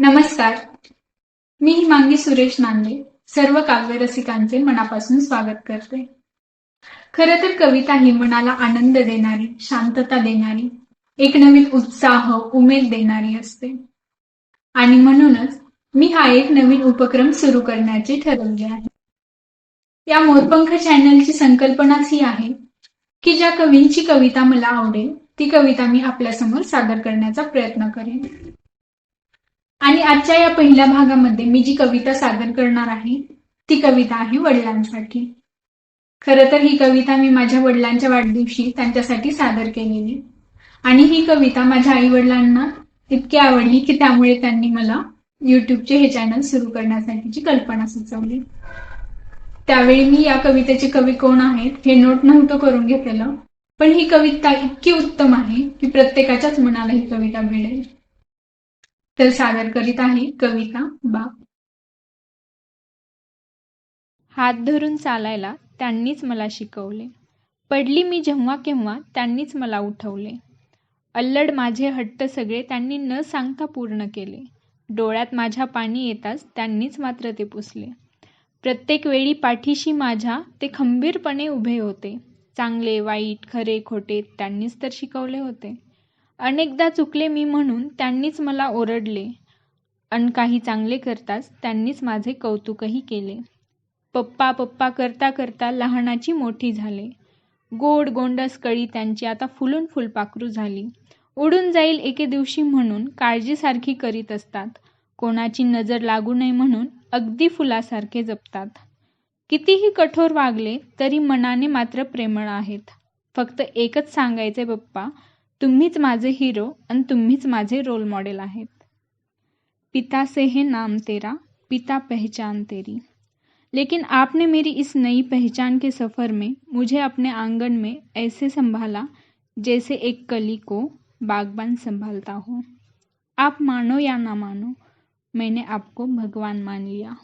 नमस्कार. मी हिमांगी सुरेश नांदे सर्व काव्यरसिकांचे मनापासून स्वागत करते. खर तर कविता ही मनाला आनंद देणारी शांतता देणारी एक नवीन उत्साह उमेद देणारी असते. आणि म्हणूनच मी हा एक नवीन उपक्रम सुरू करण्याचे ठरवले आहे. या मोरपंख चॅनलची संकल्पनाच ही आहे की ज्या कवींची कविता मला आवडेल ती कविता मी आपल्यासमोर सादर करण्याचा प्रयत्न करेन. आणि आजच्या या पहिल्या भागामध्ये मी जी कविता सादर करणार आहे ती कविता आहे वडिलांसाठी. खरं तर ही कविता मी माझ्या वडिलांच्या वाढदिवशी त्यांच्यासाठी सादर केलेली. आणि ही कविता माझ्या आई वडिलांना इतकी आवडली की त्यामुळे त्यांनी मला युट्यूबचे हे चॅनल सुरू करण्यासाठीची कल्पना सुचवली. त्यावेळी मी या कवितेचे कवी कोण आहेत हे नोट नव्हतं करून घेतलेलं पण ही कविता इतकी उत्तम आहे की प्रत्येकाच्याच मनाला ही कविता मिळेल. तर सादर करीत आहे कविता बा. हात धरून चालायला त्यांनीच मला शिकवले. पडली मी जेव्हा केव्हा त्यांनीच मला उठवले. अल्लड माझे हट्ट सगळे त्यांनी न सांगता पूर्ण केले. डोळ्यात माझ्या पाणी येताच त्यांनीच मात्र ते पुसले. प्रत्येक वेळी पाठीशी माझ्या ते खंबीरपणे उभे होते. चांगले वाईट खरे खोटे त्यांनीच तर शिकवले होते. अनेकदा चुकले मी म्हणून त्यांनीच मला ओरडले. अन काही चांगले करताच त्यांनीच माझे कौतुकही केले. पप्पा पप्पा करता करता लहानाची मोठी झाले. गोड गोंडस कळी त्यांची आता फुलून फुलपाखरू झाली. उडून जाईल एके दिवशी म्हणून काळजीसारखी करीत असतात. कोणाची नजर लागू नये म्हणून अगदी फुलासारखे जपतात. कितीही कठोर वागले तरी मनाने मात्र प्रेमळ आहेत. फक्त एकच सांगायचे पप्पा तुम्हीच माझे हिरो आणि तुम्हीच माझे रोल मॉडेल आहेत. पिता से है नाम तेरा, पिता पहचान तेरी. लेकिन आपने मेरी इस नई पहचान के सफ़र में मुझे अपने आँगन में ऐसे संभाला जैसे एक कली को बागबान संभालता हो। आप मानो या ना मानो, मैंने आपको भगवान मान लिया।